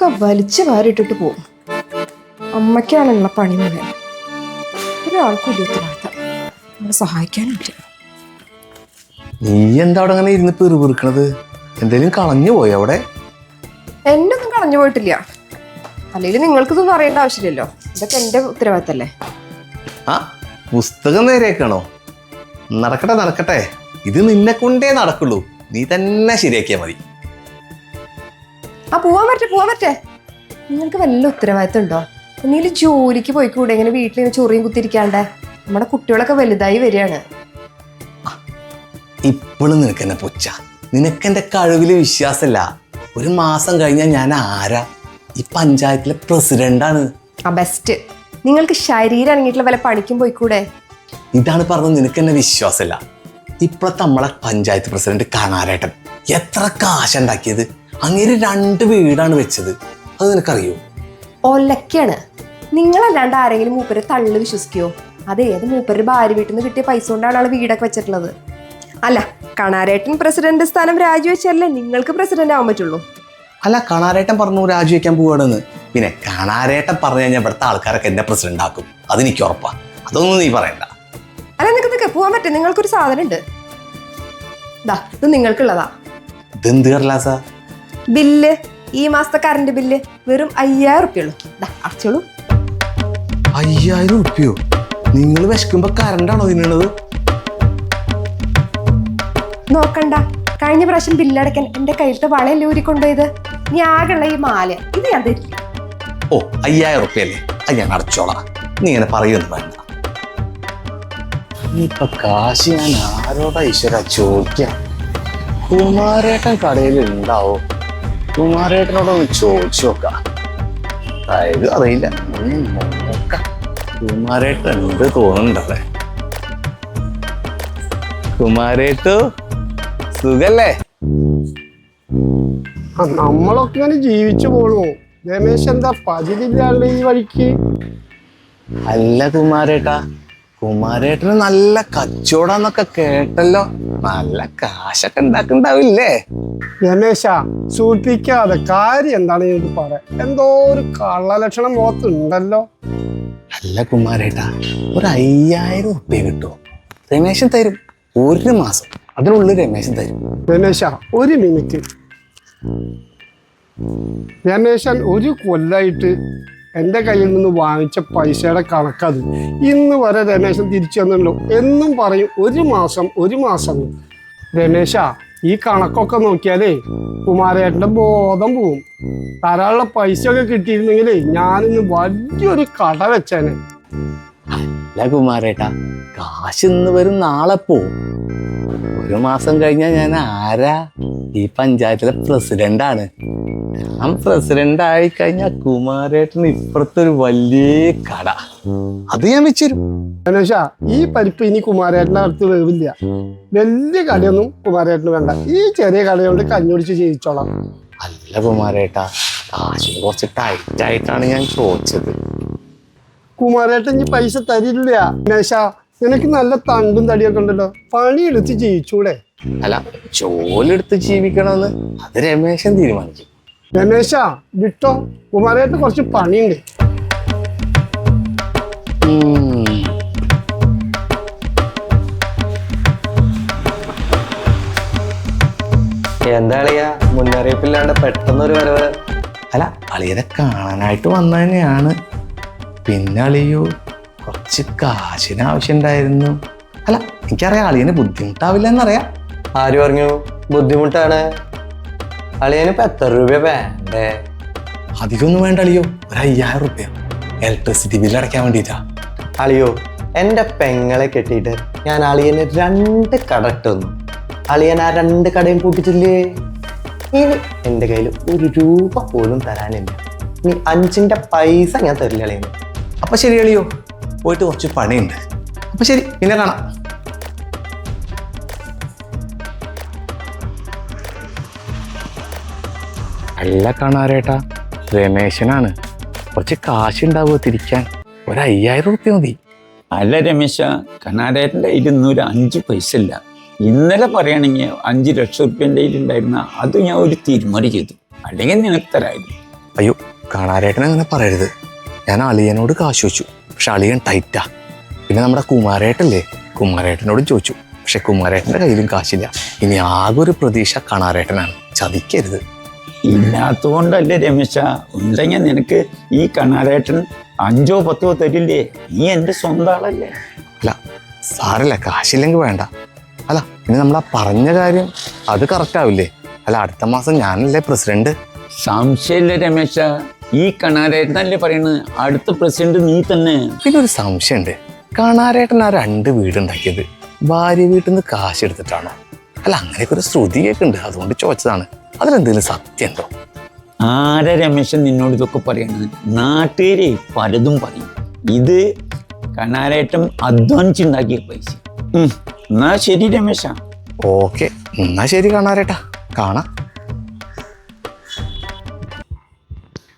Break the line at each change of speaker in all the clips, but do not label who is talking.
ഒക്കെ വലിച്ചു വാരിട്ടിട്ട് പോകും അമ്മയ്ക്കാണുള്ള പണി മുഴുവൻ ഒരാൾക്കും ഒരു ഉത്തരവാദിത്തം നമ്മളെ സഹായിക്കാനും പറ്റില്ല
നീ എന്താ അവിടെ അങ്ങനെ ഇരുന്ന് പെറുപിറുക്കണത്? എന്തേലും കളഞ്ഞു പോയോ അവിടെ?
എന്നെ ഒന്നും കളഞ്ഞു പോയിട്ടില്ല. അല്ലെങ്കിൽ നിങ്ങൾക്കിതൊന്നും അറിയേണ്ട ആവശ്യമില്ലല്ലോ. ഇതൊക്കെ എന്റെ ഉത്തരവാദിത്തല്ലേ?
ആ പുസ്തകം നേരെയൊക്കെയാണോ നടക്കട്ടെ നടക്കട്ടെ. ഇത് നിന്നെ കൊണ്ടേ നടക്കുള്ളൂ. നീ തന്നെ ശരിയാക്കിയാ മതി.
ആ പോവാൻ പറ്റേ പോവാൻ പറ്റേ. നിങ്ങൾക്ക് വല്ല ഉത്തരവാദിത്തം ഉണ്ടോ എന്തെങ്കിലും ജോലിക്ക് പോയിക്കൂടെ? ഇങ്ങനെ വീട്ടിൽ ചൊറിയും കുത്തിരിക്കാണ്ടേ നമ്മുടെ കുട്ടികളൊക്കെ വലുതായി വരികയാണ്.
ഇപ്പോഴും നിനക്ക് എന്നെ പൊച്ച നിനക്ക് എന്റെ കഴിവിൽ വിശ്വാസമില്ല. ഒരു മാസം കഴിഞ്ഞാൽ ഞാൻ ആരാ? ഈ പഞ്ചായത്തിലെ പ്രസിഡന്റാണ്.
ആ ബെസ്റ്റ് നിങ്ങൾക്ക് ശരീരം അണങ്ങിയിട്ടുള്ള വല്ല പണിക്കും പോയിക്കൂടെ?
ഇതാണ് പറഞ്ഞത് നിനക്ക് എന്നെ വിശ്വാസമില്ല. ഇപ്പോഴത്തെ നമ്മളെ പഞ്ചായത്ത് പ്രസിഡന്റ് കാണാരേട്ടൻ. എത്ര കാശുണ്ടാക്കിയത് അങ്ങനെ രണ്ട് വീടാണ് വെച്ചത്. അത് നിനക്കറിയോ?
ഒലക്കാണ് നിങ്ങളല്ലാണ്ട് ആരെങ്കിലും മൂപ്പര് തള്ളു വിശ്വസിക്കുവോ അത് മൂപ്പര് മൂപ്പരുടെ ഭാര്യ വീട്ടിൽ നിന്ന് കിട്ടിയ പൈസ കൊണ്ടാണ് ആൾ വീടൊക്കെ വെച്ചിട്ടുള്ളത്? അല്ല കണാരേട്ടൻ പ്രസിഡന്റ് സ്ഥാനം രാജിവെച്ചല്ലേ നിങ്ങൾക്ക് പ്രസിഡന്റ് ആവാൻ പറ്റുള്ളൂ.
അല്ല കാണാരേട്ടൻ പറഞ്ഞു രാജിവെക്കാൻ പോവാണെന്ന്. പിന്നെ കാണാരേട്ടൻ പറഞ്ഞു കഴിഞ്ഞാൽ ഇവിടുത്തെ ആൾക്കാരൊക്കെ എന്നെ പ്രസിഡന്റ് ആക്കും. അതെനിക്ക് ഉറപ്പാ. അതൊന്നും നീ പറയണ്ട.
അല്ല നിങ്ങൾക്ക് നിൽക്കുക പോവാൻ പറ്റും നിങ്ങൾക്കൊരു സാധനം ഉണ്ട് ദാ ഇത് നിങ്ങൾക്കുള്ളതാ.
ഇതെന്ത് കടലാസ?
ബില്ല് ഈ മാസത്തെ കറണ്ട് ബില്ല് വെറും അയ്യായിരം ഉറുപ്പിയുള്ളൂ അടച്ചോളൂ.
അയ്യായിരം ഉറുപ്പ്യോ? നിങ്ങൾ വിശക്കുമ്പോ കറണ്ടാണോ തിന്നണത്
നോക്കണ്ട. കഴിഞ്ഞ പ്രാവശ്യം ബില്ലടക്കാൻ എന്റെ കയ്യിലത്തെ വളയല്ലേ ഊരി കൊണ്ടുപോയത്? ഇനി ആകെയുള്ള ഈ മാല. ഇത് ഞാൻ തരില്ല
ഓ അയ്യായിരം ഉറുപ്പ്യല്ലേ അത് ഞാൻ അടച്ചോളാം. നീ ഇങ്ങനെ പറയുന്നു വേണ്ട. ഇപ്പൊ കാശ് ഞാൻ ആരോടാ ഈശ്വര ചോദിക്കാം? കുമാരേട്ടൻ കടയിൽ ഉണ്ടാവോ കുമാരേട്ടനോടൊന്ന് ചോദിച്ചു നോക്കാം. അതായത് അറിയില്ല. ഒന്ന് നോക്കാം. കുമാരേട്ടൻ എന്ത് തോന്നുന്നുണ്ടല്ലേ കുമാരേട്ടു സുഖല്ലേ?
നമ്മളൊക്കെ ഇങ്ങനെ ജീവിച്ചു പോണു. രമേശ് എന്താ പതിരില്ലാണ്ട് ഈ വഴിക്ക്?
അല്ല കുമാരേട്ടാ കുമാരേട്ടന് നല്ല കച്ചവടന്നൊക്കെ കേട്ടല്ലോ. നല്ല കാശൊക്കെ ഉണ്ടാക്കുണ്ടാവില്ലേ?
രമേശ സൂചിപ്പിക്കാതെ കാര്യം എന്താണ് എനിക്ക് പറയാം എന്തോ ഒരു കള്ളലക്ഷണം മുഖത്തുണ്ടല്ലോ.
അല്ല കുമാരേട്ടാ ഒരു അയ്യായിരം ഉപ്പ കിട്ടുമോ രമേശൻ തരും ഒരു മാസം. അതിനുള്ളിൽ രമേശൻ തരും.
രമേശ ഒരു മിനിറ്റ്. രമേശൻ ഒരു കൊല്ലായിട്ട് എന്റെ കയ്യിൽ നിന്ന് വാങ്ങിച്ച പൈസയുടെ കണക്കത്. ഇന്ന് വരെ രമേശൻ തിരിച്ചു തന്നല്ലോ എന്നും പറയും ഒരു മാസം ഒരു മാസം. രമേശ ഈ കണക്കൊക്കെ നോക്കിയാലേ കുമാരേട്ടന്റെ ബോധം പോവും. ധാരാളം പൈസ ഒക്കെ കിട്ടിയിരുന്നെങ്കിലേ ഞാനിന്ന് വലിയൊരു കട വെച്ചേനെ.
അല്ല കുമാരേട്ടാ കാശ് ഇന്ന് വരും നാളെ പോവും ഒരു മാസം കഴിഞ്ഞാൽ ഞാൻ ആരാ? ഈ പഞ്ചായത്തിലെ പ്രസിഡന്റാണ്. ആണ് ഞാൻ പ്രസിഡന്റ് ആയി കഴിഞ്ഞാൽ കുമാരേട്ടന് ഇപ്പുറത്തൊരു വലിയ കട. അത് ഞാൻ
വെച്ചിരും. ഈ പരിപ്പ് ഇനി കുമാരേട്ടന്റെ അടുത്ത് വേവില്ല. വലിയ കടയൊന്നും കുമാരേട്ടന് വേണ്ട. ഈ ചെറിയ കടയോട് കഞ്ഞുടിച്ച് ജീവിച്ചോളാം.
അല്ല കുമാരേട്ടാ കാശിന് കുറച്ച് ടൈറ്റായിട്ടാണ് ഞാൻ ചോദിച്ചത്.
കുമാരേട്ടൻ ഇനി പൈസ തരില്ല. മേശ നിനക്ക് നല്ല തണ്ടും തടിയൊക്കെ ഉണ്ടല്ലോ. പണിയെടുത്ത് ജീവിച്ചൂടെ?
അല്ല ജോലിയെടുത്ത് ജീവിക്കണമെന്ന് അത് രമേശൻ തീരുമാനിച്ചു.
രമേശ വിട്ടോ. കുമാരേട്ടൻ കുറച്ച് പണിയുണ്ട്.
എന്താ അളിയ? മുന്നറിയിപ്പില്ലാണ്ട് പെട്ടെന്നൊരു വരവ്.
അല്ല അളിയനെ കാണാനായിട്ട് വന്ന തന്നെയാണ് പിന്നെ അളിയോ കുറച്ച് കാശിന് ആവശ്യമുണ്ടായിരുന്നു അല്ല എനിക്കറിയാം അളിയന് ബുദ്ധിമുട്ടാവില്ല എന്നറിയാം
ആര് പറഞ്ഞു? ബുദ്ധിമുട്ടാണ്. അളിയന് ഇപ്പൊ എത്ര രൂപ വേണ്ടേ?
അധികമൊന്നും വേണ്ട അളിയോ ഒരു അയ്യായിരം റുപ്യ. ഇലക്ട്രിസിറ്റി ബില്ല് അടയ്ക്കാൻ വേണ്ടിയിട്ടാ.
അളിയോ എന്റെ പെങ്ങളെ കെട്ടിയിട്ട് ഞാൻ അളിയന് രണ്ട് കട ഇട്ടുന്നു അളിയൻ ആ രണ്ട് കടയും കൂട്ടിച്ചില്ലേ ഇനി എന്റെ കയ്യിൽ ഒരു രൂപ പോലും തരാനില്ല. ഇനി അഞ്ചിന്റെ പൈസ ഞാൻ തരില്ല അളിയന്.
അപ്പൊ ശരി എളിയോ. പോയിട്ട് കുറച്ച് പണിയുണ്ട്. അപ്പൊ ശരി പിന്നെ കാണാം. അല്ല കാണാരേട്ടാ. രമേശനാണ്. കുറച്ച് കാശുണ്ടാവുക തിരിക്കാൻ? ഒരു അയ്യായിരം റുപ്യ മതി.
അല്ല രമേശ കർണാടകത്തിന്റെ ഇരുന്നൂറ് അഞ്ച് പൈസ ഇല്ല ഇന്നലെ പറയുകയാണെങ്കിൽ അഞ്ച് ലക്ഷം റുപ്യന്റെ ഉണ്ടായിരുന്ന അത് ഞാൻ ഒരു തീരുമാനം ചെയ്തു. അല്ലെങ്കിൽ നിനക്ക് തരായിരുന്നു
അയ്യോ കാണാരേട്ടൻ അങ്ങനെ പറയരുത്. ഞാൻ അളിയനോട് കാശ് വെച്ചു പക്ഷെ അളിയൻ ടൈറ്റാ പിന്നെ നമ്മുടെ കുമാരേട്ടല്ലേ കുമാരേട്ടനോടും ചോദിച്ചു. പക്ഷെ കുമാരേട്ടന്റെ കയ്യിലും കാശില്ല. ഇനി ആകെ ഒരു പ്രതീക്ഷ കണാരേട്ടനാണ്. ചതിക്കരുത്.
ഇല്ലാത്തതുകൊണ്ടല്ലേ രമേശ? ഉണ്ടെങ്കിൽ നിനക്ക് ഈ കണാരേട്ടൻ അഞ്ചോ പത്തോ തരില്ലേ? നീ എന്റെ സ്വന്തം ആളല്ലേ?
അല്ല സാറില്ല കാശില്ലെങ്കിൽ വേണ്ട. അല്ല ഇനി നമ്മൾ ആ പറഞ്ഞ കാര്യം അത് കറക്റ്റ് ആവില്ലേ? അല്ല അടുത്ത മാസം ഞാനല്ലേ പ്രസിഡന്റ്
സംശയമില്ല രമേശ. ഈ കണാരേട്ടനല്ലേ പറയുന്നത് അടുത്ത പ്രസിഡന്റ് നീ തന്നെ.
പിന്നെ ഒരു സംശയമുണ്ട്. കണാരേട്ടൻ ആ രണ്ട് വീടുണ്ടാക്കിയത് ഭാര്യ വീട്ടിൽ നിന്ന് കാശ് എടുത്തിട്ടാണോ? അല്ല അങ്ങനെയൊക്കെ ഒരു ശ്രുതി കേൾക്കുന്നുണ്ട് അതുകൊണ്ട് ചോദിച്ചതാണ്. അതിലെന്തെങ്കിലും സത്യം ഉണ്ടോ
ആരെ രമേശൻ നിന്നോട് ഇതൊക്കെ പറയണത്? നാട്ടുകാരെ പലതും പറയും. ഇത് കണാരേട്ടം അധ്വാനിച്ചുണ്ടാക്കിയ പൈസ. ഉം, എന്നാ ശരി രമേശ.
ഓക്കെ എന്നാ ശരി കാണാരേട്ടാ. കാണാം.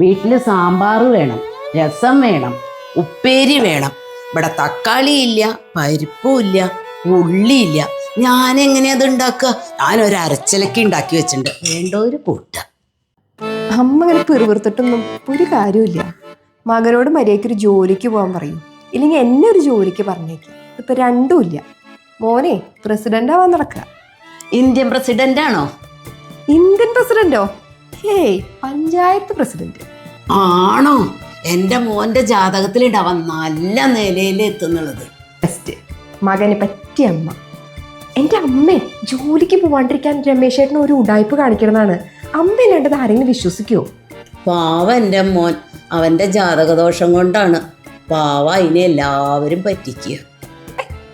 വീട്ടിൽ സാമ്പാർ വേണം രസം വേണം ഉപ്പേരി വേണം. ഇവിടെ തക്കാളി ഇല്ല പരിപ്പും ഇല്ല ഉള്ളിയില്ല ഞാൻ എങ്ങനെയാ അത് ഉണ്ടാക്കുക? ഞാൻ ഒരു അരച്ചിലക്ക് ഉണ്ടാക്കി വെച്ചിട്ടുണ്ട്. വേണ്ട ഒരു കൂട്ട.
അമ്മ ഇങ്ങനെ പിറുപിറുത്തിട്ടൊന്നും ഒരു കാര്യമില്ല മകനോട് മര്യാദയ്ക്ക് ഒരു ജോലിക്ക് പോകാൻ പറയും. ഇല്ലെങ്കിൽ എന്നെ ഒരു ജോലിക്ക് പറഞ്ഞേക്കും. ഇപ്പൊ രണ്ടും ഇല്ല. മോനെ പ്രസിഡന്റ് ആവാൻ നടക്കുക.
ഇന്ത്യൻ പ്രസിഡന്റ് ആണോ
ഇന്ത്യൻ പ്രസിഡന്റോ? ഹേയ് പഞ്ചായത്ത് പ്രസിഡന്റ്.
ആണോ? എന്റെ മോന്റെ ജാതകത്തിലുണ്ടാവാൻ നല്ല നിലയിൽ എത്തുന്നുള്ളത്.
ബെസ്റ്റ് മകന് പറ്റിയ അമ്മ. എന്റെ അമ്മേ ജോലിക്ക് പോവാണ്ടിരിക്കാൻ രമേശേട്ടന് ഒരു ഉടായ്പ് കാണിക്കണമെന്നാണ്. അമ്മ ഇല്ലാണ്ടത് ആരെങ്കിലും വിശ്വസിക്കുമോ
പാവ എന്റെ മോൻ. അവന്റെ ജാതകദോഷം കൊണ്ടാണ് പാവ അതിനെ എല്ലാവരും പറ്റിക്കുക.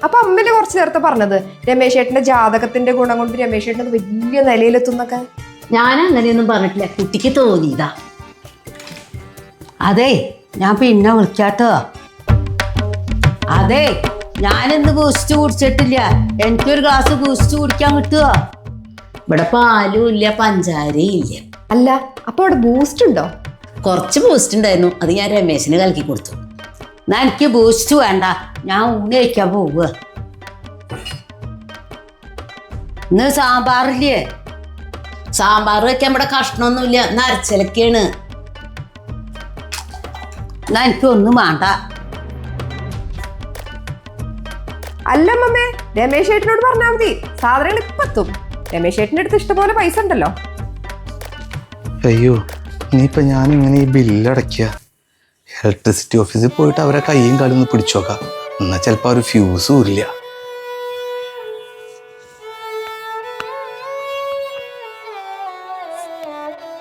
അപ്പൊ അമ്മയിൽ കുറച്ച് നേരത്തെ പറഞ്ഞത്? രമേശേട്ടന്റെ ജാതകത്തിന്റെ ഗുണം കൊണ്ട് രമേശേട്ടൻ വലിയ നിലയിലെത്തുന്നൊക്കെ?
ഞാൻ അങ്ങനെയൊന്നും പറഞ്ഞിട്ടില്ല. കുട്ടിക്ക് തോന്നിയതാ. അതെ ഞാൻ പിന്നെ വിളിക്കാട്ടോ. അതെ ഞാനിന്ന് ബൂസ്റ്റ് കുടിച്ചിട്ടില്ല. എനിക്കൊരു ഗ്ലാസ് ബൂസ്റ്റ് കുടിക്കാൻ കിട്ടുമോ ഇവിടെ പാലും ഇല്ല പഞ്ചാരയും ഇല്ല.
അല്ല അപ്പൊ അവിടെ ബൂസ്റ്റ് ഉണ്ടോ?
കുറച്ച് ബൂസ്റ്റ് ഉണ്ടായിരുന്നു. അത് ഞാൻ രമേശിന് കലക്കി കൊടുത്തു. എന്നാ എനിക്ക് ബൂസ്റ്റ് വേണ്ട. ഞാൻ ഊണ് കഴിക്കാൻ പോവുക ഇന്ന് സാമ്പാറില്ലേ? സാമ്പാർ വെക്കാൻ ഇവിടെ കഷ്ണമൊന്നുമില്ല. ഇന്ന് അരച്ചിലക്കാണ് എന്നാ എനിക്കൊന്നും വേണ്ട.
അല്ല മമ്മേ രമേശ് ചേട്ടനോട് പറഞ്ഞാൽ മതി. സാധനങ്ങൾ ഇപ്പൊ എത്തും. രമേശ് ഏട്ടന്റെ അടുത്ത് ഇഷ്ടംപോലെ പൈസ ഉണ്ടല്ലോ.
അയ്യോ ഇനിയിപ്പോ ഞാൻ ഇങ്ങനെ ഈ ബില്ലടയ്ക്കുക ഇലക്ട്രിസിറ്റി ഓഫീസിൽ പോയിട്ട് അവരെ കയ്യും കാലും ഒന്ന് പിടിച്ചു നോക്കാം. എന്നാൽ ചിലപ്പോൾ ഒരു ഫ്യൂസും ഇല്ല.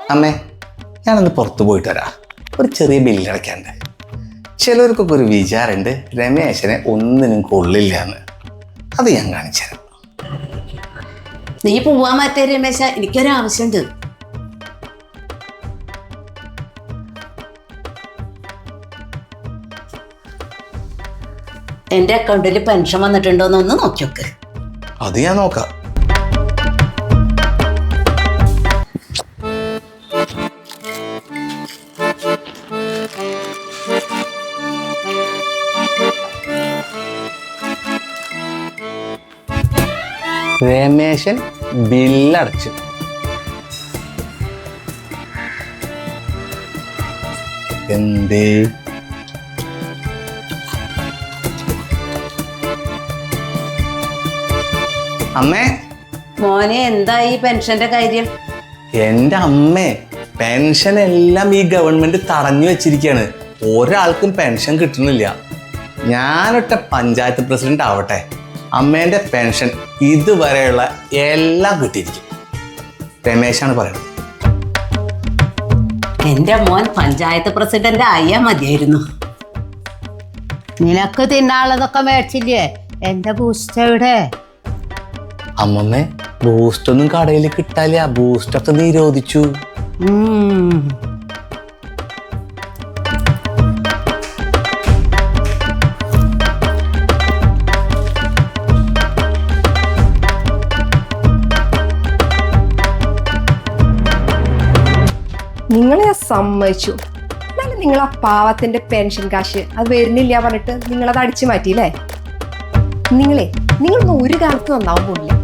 അമ്മേ ഞാനൊന്ന് പുറത്തു പോയിട്ട് വരാം. ഒരു ചെറിയ ബില്ലടയ്ക്കാണ്ട് ചിലർക്കൊക്കെ ഒരു വിചാരമുണ്ട് രമേശനെ ഒന്നിനും കൊള്ളില്ല എന്ന് അത് ഞാൻ കാണിച്ചു തരാം.
നീ പോവാൻ മാറ്റേ രമേശ എനിക്കൊരാവശ്യമുണ്ട്. എന്റെ അക്കൗണ്ടിൽ പെൻഷൻ വന്നിട്ടുണ്ടോ എന്നൊന്ന് നോക്കി നോക്ക്
അത് ഞാൻ നോക്കാം. രമേശൻ ബില്ലടച്ചു. എന്തേ? അമ്മേ.
മോനെ എന്തായി പെൻഷന്റെ കാര്യം?
എന്റെ അമ്മേ പെൻഷൻ എല്ലാം ഈ ഗവൺമെന്റ് തടഞ്ഞു വെച്ചിരിക്കുകയാണ് ഒരാൾക്കും പെൻഷൻ കിട്ടുന്നില്ല. ഞാനൊട്ട പഞ്ചായത്ത് പ്രസിഡന്റ് ആവട്ടെ. അമ്മേന്റെ പെൻഷൻ ഇതുവരെയുള്ള എല്ലാം കിട്ടിയിരിക്കും. രമേശാണ് പറയുന്നത്.
എന്റെ മോൻ പഞ്ചായത്ത് പ്രസിഡന്റ് ആയാ മതിയായിരുന്നു. നിനക്ക് തിന്നാനുള്ളതൊക്കെ മേടിച്ചില്ലേ? എന്റെ ബൂസ്റ്റ് എവിടെ?
അമ്മമ്മേ ബൂസ്റ്റ് ഒന്നും കടയിൽ കിട്ടാലേ ബൂസ്റ്റൊക്കെ നിരോധിച്ചു.
നിങ്ങളെ ഞാൻ സമ്മതിച്ചു. എന്നാലും നിങ്ങൾ ആ പാവത്തിന്റെ പെൻഷൻ കാശ്. അത് വരുന്നില്ല പറഞ്ഞിട്ട് നിങ്ങളത് അടിച്ചു മാറ്റിയില്ലേ? നിങ്ങളെ നിങ്ങളൊന്നും ഒരു കാലത്ത് നന്നാവും പോണില്ല.